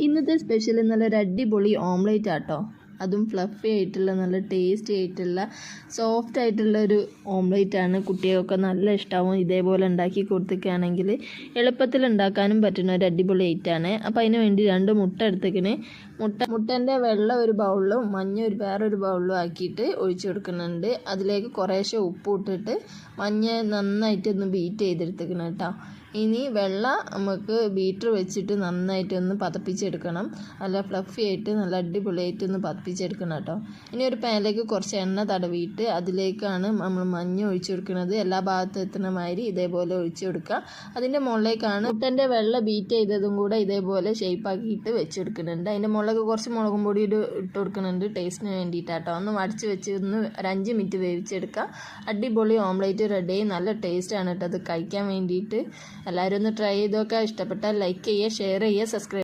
ഇന്നത്തെ സ്പെഷ്യൽ നല്ലൊരു അടിപൊളി ഓംലേറ്റ് ആട്ടോ. അതും ഫ്ലഫി ആയിട്ടുള്ള നല്ല ടേസ്റ്റി ആയിട്ടുള്ള സോഫ്റ്റ് ആയിട്ടുള്ള ഒരു ഓംലേറ്റ് ആണ്. കുട്ടികൾക്ക് നല്ല ഇഷ്ടമാവും ഇതേപോലെ ഉണ്ടാക്കി കൊടുത്തിക്കുകയാണെങ്കിൽ എളുപ്പത്തിൽ ഉണ്ടാക്കാനും പറ്റുന്ന ഒരു അടിപൊളി ഐറ്റാണ് അപ്പോൾ അതിന് വേണ്ടി രണ്ട് മുട്ട എടുത്തേക്കിന് മുട്ട മുട്ടന്റെ വെള്ളം ഒരു ബൗളിലും മഞ്ഞ ഒരു വേറൊരു ബൗളിലും ആക്കിയിട്ട് ഒഴിച്ചു കൊടുക്കുന്നുണ്ട്. അതിലേക്ക് കുറേശ്ശെ ഉപ്പ് ഇട്ടിട്ട് മഞ്ഞ നന്നായിട്ടൊന്ന് ബീറ്റ് ചെയ്തെടുത്തേക്കണം കേട്ടോ. ഇനി വെള്ള നമുക്ക് ബീറ്റർ വെച്ചിട്ട് നന്നായിട്ടൊന്ന് പതപ്പിച്ചെടുക്കണം. നല്ല ഫ്ലഫി ആയിട്ട് നല്ല അടിപൊളിയായിട്ട് ഒന്ന് പതപ്പിച്ചെടുക്കണം കേട്ടോ ഇനി ഒരു പാനിലേക്ക് കുറച്ച് എണ്ണ തടവിയിട്ട് അതിലേക്കാണ് നമ്മൾ മഞ്ഞ ഒഴിച്ചു കൊടുക്കുന്നത് എല്ലാ ഭാഗത്തും എത്തുന്ന മാതിരി ഇതേപോലെ ഒഴിച്ചു കൊടുക്കുക. അതിന്റെ മുകളിലേക്കാണ് മുട്ടന്റെ വെള്ളം ബീറ്റ് ചെയ്തതും കൂടെ ഇതേപോലെ ഷേപ്പാക്കിയിട്ട് വെച്ച് കൊടുക്കുന്നുണ്ട് അതിന്റെ മുകളിലേക്ക് കുറച്ച് മുളകും പൊടി ഇട്ട് ഇട്ട് കൊടുക്കുന്നുണ്ട് ടേസ്റ്റിന് വേണ്ടിയിട്ടാട്ടോ. ഒന്ന് വടിച്ച് വെച്ച് ഒന്ന് ഒരു അഞ്ച് മിനിറ്റ് വേവിച്ചെടുക്കുക. അടിപൊളി ഓംലേറ്റ് റെഡി നല്ല ടേസ്റ്റാണ് കേട്ടോ. അത് കഴിക്കാൻ വേണ്ടിയിട്ട് എല്ലാവരും ഒന്ന് ട്രൈ ചെയ്തൊക്കെ ഇഷ്ടപ്പെട്ടാൽ ലൈക്ക് ചെയ്യുക ഷെയർ ചെയ്യുക സബ്സ്ക്രൈബ്